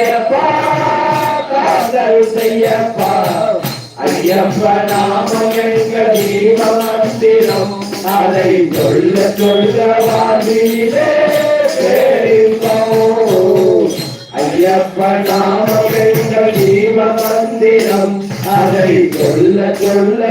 ஐயப்பா காதல் செய்யப்பா ஐயப்ப நாமம் எங்கள் ஜீவ அதை சொல்ல சொல்ல வாழ்விலே பேரின்பம் ஐயப்ப நாமம் எங்கள் அதை சொல்ல சொல்ல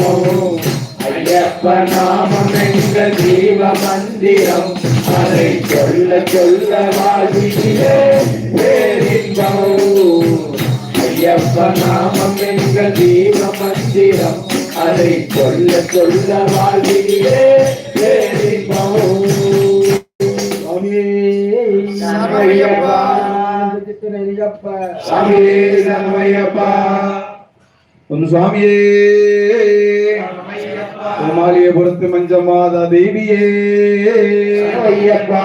நாமம் ஐயப்ப. நாமம் எங்கள் ஜீவ மந்திரம் அதை சொல்ல சொல்ல வாழ்விலே பேரின்பம் ஐயப்ப. நாமம் எங்கள் ஜீவ மந்திரம் அதை சொல்ல சொல்ல வாழ்விலே பேரின்பம் சரணமையப்பா. சித்தனையப்பா சாமியே சரணமையப்பா உன் சுவாமியே மாளிகைபுரத்து மஞ்சமாதா தேவியே ஐயப்பா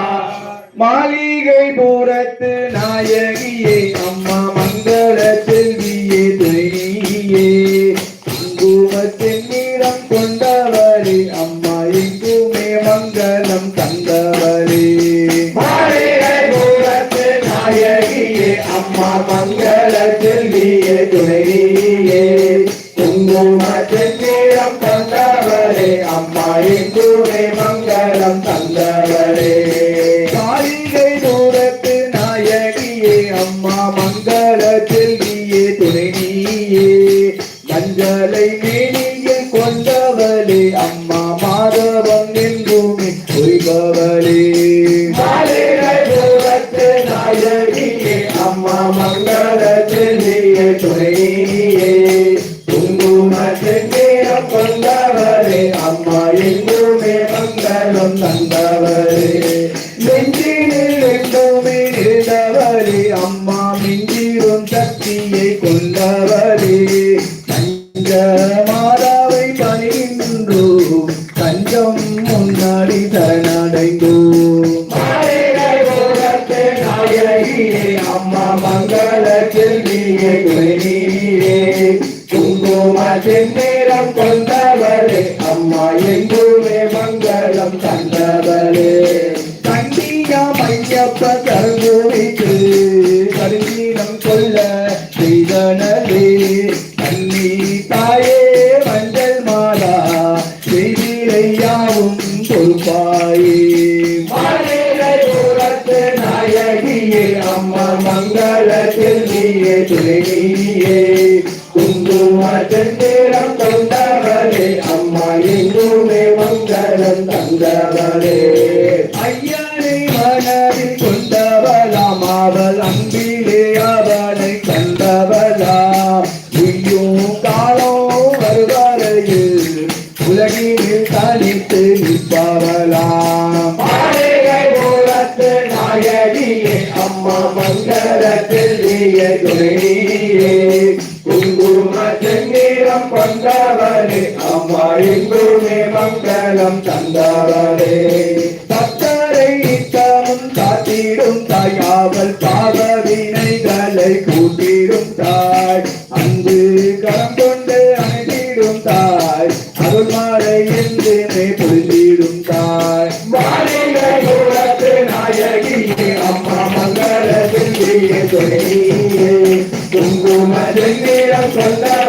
மாளிகை பூரத்து நாயகியே அம்மா மங்கள செல்வியே துணையே குங்குமத்தின் நீளம் கொண்டவரே அம்மா மங்களே. மாளிகை தூரத்து நாயகியே அம்மா மங்கள செல்வியே துணை நீயே மஞ்சளை மேனியில் கொண்டவளே அம்மா மாதவம் எங்குமே பொய்பவளே அம்மா மங்கள செல்வியே துணையே குங்குமத்தின் நீளம் தஞ்ச மாதாவை பணிகின்றோம். தஞ்சம் முன்னாடி சரணடைந்தோம். அம்மா மங்கள செல்வியே குறைநீரே குங்குமத்தின் செந்நேரம் கொண்டவளே அம்மா எங்குமே மங்களம் தந்தவளே. அம்மா மங்கள செல்லியே துணையே குங்குமத்தின் நேரம் தந்தவரே அம்மா எங்குமே மங்களம் தந்தவரே ஐயனை மனதில் கொண்டவளாம் அவள் அன்பிலே அவனை கண்டவளா உய்யும் காலம் வருவரையில் உலகில் தனித்து நிற்பவளா மங்கள செல்வியே துணையே குங்குமத்தின் நீளம் அம்மா எங்குமே மங்களம் தந்தவளே பக்தரை நித்தமும் காத்திடும் தாய் பாவ வினைகளை கூட்டிடும் தாய் அன்பு கரம் கொண்டு தாய் புரிந்திடும் தாய். மாளிகை மங்கள செல்வியே துணையே குங்குமத்தின் நீளம் கொண்டவளே